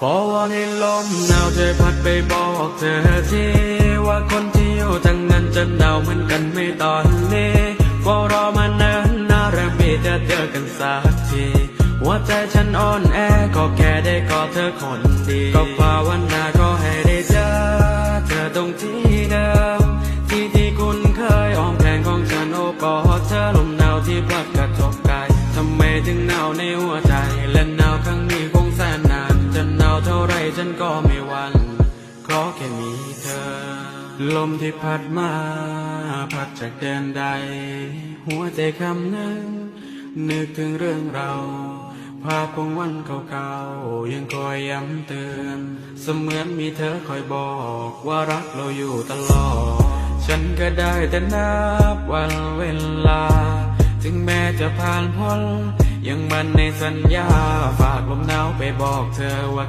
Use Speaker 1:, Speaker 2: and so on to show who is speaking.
Speaker 1: ขอวอนให้ลมหนาวช่วยพัดไปบอกเธอทีว่าคนที่อยู่ทางนั้นจะหนาวเหมือนกันไม่ตอนนี้ก็รอมาเนิ่นนาเริ่มมีจะเจอกันสักทีหัวใจฉันอ่อนแอก็แค่ได้กอดเธอคนดี ก็ภาวนาก็ให้ได้เจอ เธอตรงที่เดิม ที่ที่คุณเคยอ้อมแขนของฉันโอบกอดเธอลมหนาวที่พัดกระทบกายทำไมถึงหนาวในหัวใจและหน ไรฉันก็ไม่หวั่นขอแค่มีเธอ ลมที่พัดมา พัดจากแดนใด หัวใจคำหนึ่งนึกถึงเรื่องเราภาพของวันเก่าๆยังคอยย้ำเตือน เสมือนมีเธอคอยบอกว่ารักเราอยู่ตลอด ฉันก็ได้แต่นับวันเวลา ถึงแม้จะผ่านพ้นยังมันในสัญญา ฝากลมหนาวไปบอกเธอว่า